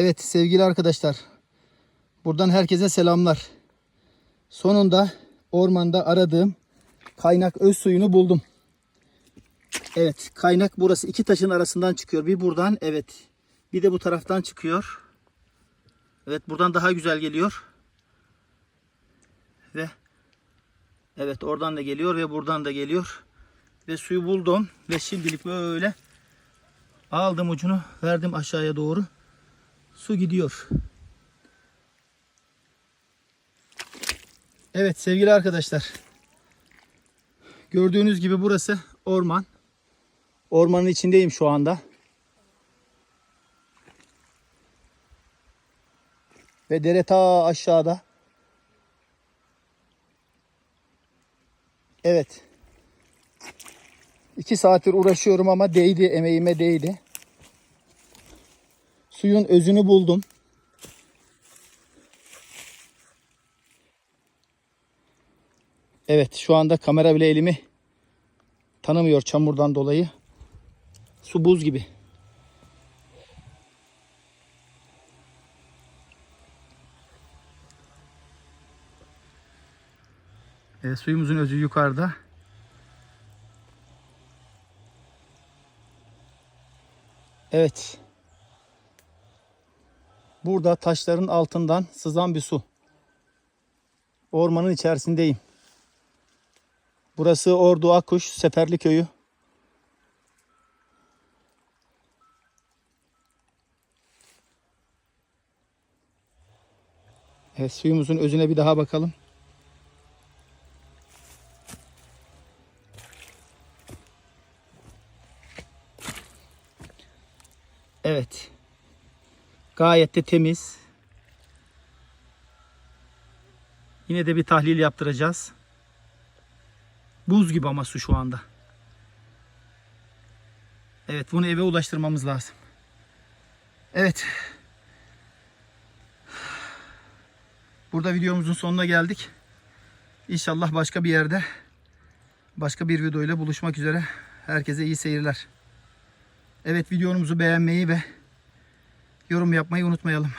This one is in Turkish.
Evet sevgili arkadaşlar. Buradan herkese selamlar. Sonunda ormanda aradığım kaynak öz suyunu buldum. Evet kaynak burası iki taşın arasından çıkıyor. Bir buradan evet. Bir de bu taraftan çıkıyor. Evet buradan daha güzel geliyor. Ve evet oradan da geliyor ve buradan da geliyor. Ve suyu buldum ve şimdilik böyle aldım ucunu verdim aşağıya doğru. Su gidiyor. Evet sevgili arkadaşlar. Gördüğünüz gibi burası orman. Ormanın içindeyim şu anda. Ve dere ta aşağıda. Evet. İki saattir uğraşıyorum ama değdi, emeğime değdi. Suyun özünü buldum. Evet şu anda kamera bile elimi tanımıyor çamurdan dolayı. Su buz gibi. Evet, suyumuzun özü yukarıda. Evet. Burada taşların altından sızan bir su. Ormanın içerisindeyim. Burası Ordu Akkuş Seferli Köyü. Evet suyumuzun özüne bir daha bakalım. Evet. Gayet de temiz. Yine de bir tahlil yaptıracağız. Buz gibi ama su şu anda. Evet bunu eve ulaştırmamız lazım. Evet. Burada videomuzun sonuna geldik. İnşallah başka bir yerde başka bir videoyla buluşmak üzere. Herkese iyi seyirler. Evet videomuzu beğenmeyi ve yorum yapmayı unutmayalım.